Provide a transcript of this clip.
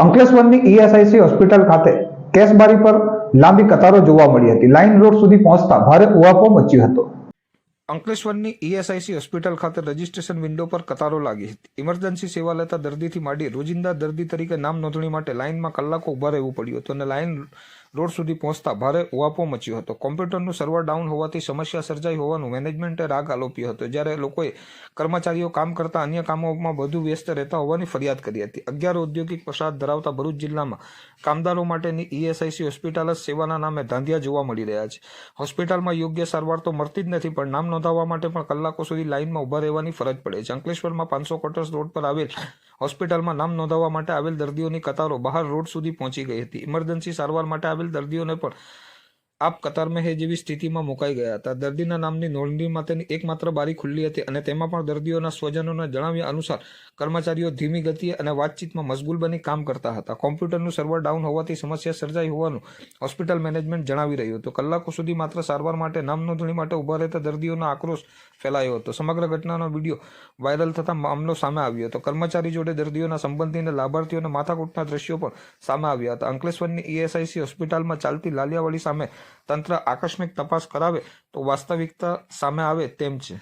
અંકલેશ્વરની ESIC hospital ખાતે કેસબારી પર લાંબી કતારો જોવા મળી હતી. લાઇન રોડ સુધી પહોંચતા ભારે ઉવાપો મચ્યો હતો. અંકલેશ્વરની ઈએસઆઈસી હોસ્પિટલ ખાતે રજીસ્ટ્રેશન વિન્ડો પર કતારો લાગી હતી. ઇમરજન્સી સેવા લેતા દર્દીથી માંડી રોજિંદા દર્દી તરીકે નામ નોંધણી માટે લાઇનમાં કલાકો ઊભા રહેવું પડ્યું હતું અને લાઇન રોડ સુધી પહોંચતા ભારે ઉહાપો મચ્યો હતો. કોમ્પ્યુટરનું સર્વર ડાઉન હોવાથી સમસ્યા સર્જાઈ હોવાનું મેનેજમેન્ટે રાગ આલોપ્યો હતો. જ્યારે લોકોએ કર્મચારીઓ કામ કરતા અન્ય કામોમાં વધુ વ્યસ્ત રહેતા હોવાની ફરિયાદ કરી હતી. અગિયાર ઔદ્યોગિક પ્રસાદ ધરાવતા ભરૂચ જિલ્લામાં કામદારો માટેની ઈએસઆઈસી હોસ્પિટલ સેવાના નામે ધાંધિયા જોવા મળી રહ્યા છે. હોસ્પિટલમાં યોગ્ય સારવાર તો મળતી જ નથી, પણ નામ નોંધાવવા માટે પણ કલાકો સુધી લાઇનમાં ઊભા રહેવાની ફરજ પડે છે. અંકલેશ્વરમાં પાંચસો ક્વાર્ટર્સ રોડ પર આવેલ હોસ્પિટલમાં નામ નોંધાવવા માટે આવેલ દર્દીઓની કતારો બહાર રોડ સુધી પહોંચી ગઈ હતી. ઇમરજન્સી સારવાર માટે આવેલ દર્દીઓને પણ આપ કતારમાં હે જેવી સ્થિતિમાં મુકાઈ ગયા હતા. દર્દીના નામની નોંધણી માટેની એકમાત્ર બારી ખુલ્લી હતી અને તેમાં પણ દર્દીઓના સ્વજનોના જણાવ્યા અનુસાર કર્મચારીઓ ધીમી ગતિએ અને વાતચીતમાં મશગુલ બની કામ કરતા હતા. કોમ્પ્યુટરનું સર્વર ડાઉન હોવાથી સમસ્યા સર્જાઈ હોવાનું હોસ્પિટલ મેનેજમેન્ટ જણાવી રહ્યું હતું. કલાકો સુધી માત્ર સારવાર માટે નામ નોંધણી માટે ઊભા રહેતા દર્દીઓનો આક્રોશ ફેલાયો હતો. સમગ્ર ઘટનાનો વીડિયો વાયરલ થતા મામલો સામે આવ્યો હતો. કર્મચારી જોડે દર્દીઓના સંબંધીને લાભાર્થીઓના માથાકૂટના દ્રશ્યો પણ સામે આવ્યા હતા. અંકલેશ્વરની ઈએસઆઈસી હોસ્પિટલમાં ચાલતી લાલિયાવાડી સામે તંત્ર આકસ્મિક તપાસ કરાવે તો વાસ્તવિકતા સામે આવે તેમ છે.